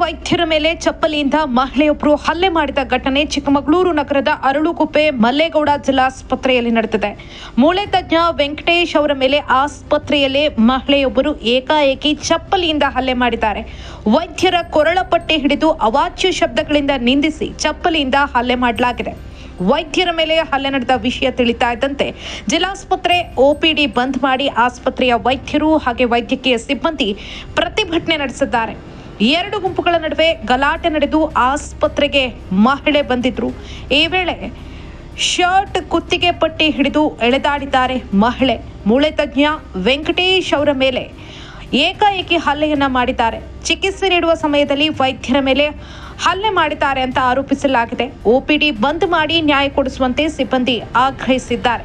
ವೈದ್ಯರ ಮೇಲೆ ಚಪ್ಪಲಿಯಿಂದ ಮಹಿಳೆಯೊಬ್ಬರು ಹಲ್ಲೆ ಮಾಡಿದ ಘಟನೆ ಚಿಕ್ಕಮಗಳೂರು ನಗರದ ಅರಳುಕುಪ್ಪೆ ಮಲ್ಲೇಗೌಡ ಜಿಲ್ಲಾಸ್ಪತ್ರೆಯಲ್ಲಿ ನಡೆದಿದೆ. ಮೂಳೆ ತಜ್ಞ ವೆಂಕಟೇಶ್ ಅವರ ಮೇಲೆ ಆಸ್ಪತ್ರೆಯಲ್ಲಿ ಮಹಿಳೆಯೊಬ್ಬರು ಏಕಾಏಕಿ ಚಪ್ಪಲಿಯಿಂದ ಹಲ್ಲೆ ಮಾಡಿದ್ದಾರೆ. ವೈದ್ಯರ ಕೊರಳ ಪಟ್ಟಿ ಹಿಡಿದು ಅವಾಚ್ಯ ಶಬ್ದಗಳಿಂದ ನಿಂದಿಸಿ ಚಪ್ಪಲಿಯಿಂದ ಹಲ್ಲೆ ಮಾಡಲಾಗಿದೆ. ವೈದ್ಯರ ಮೇಲೆ ಹಲ್ಲೆ ನಡೆದ ವಿಷಯ ತಿಳಿತಾ ಇದ್ದಂತೆ ಜಿಲ್ಲಾಸ್ಪತ್ರೆ ಒಪಿಡಿ ಬಂದ್ ಮಾಡಿ ಆಸ್ಪತ್ರೆಯ ವೈದ್ಯರು ಹಾಗೆ ವೈದ್ಯಕೀಯ ಸಿಬ್ಬಂದಿ ಪ್ರತಿಭಟನೆ ನಡೆಸಿದ್ದಾರೆ. ಎರಡು ಗುಂಪುಗಳ ನಡುವೆ ಗಲಾಟೆ ನಡೆದು ಆಸ್ಪತ್ರೆಗೆ ಮಹಿಳೆ ಬಂದಿದ್ರು. ಈ ವೇಳೆ ಶರ್ಟ್ ಕುತ್ತಿಗೆ ಪಟ್ಟಿ ಹಿಡಿದು ಎಳೆದಾಡಿದ್ದಾರೆ ಮಹಿಳೆ. ಮೂಳೆ ತಜ್ಞ ವೆಂಕಟೇಶ್ ಅವರ ಮೇಲೆ ಏಕಾಏಕಿ ಹಲ್ಲೆಯನ್ನ ಮಾಡಿದ್ದಾರೆ. ಚಿಕಿತ್ಸೆ ನೀಡುವ ಸಮಯದಲ್ಲಿ ವೈದ್ಯರ ಮೇಲೆ ಹಲ್ಲೆ ಮಾಡಿದ್ದಾರೆ ಅಂತ ಆರೋಪಿಸಲಾಗಿದೆ. ಒಪಿಡಿ ಬಂದ್ ಮಾಡಿ ನ್ಯಾಯ ಕೊಡಿಸುವಂತೆ ಸಿಬ್ಬಂದಿ ಆಗ್ರಹಿಸಿದ್ದಾರೆ.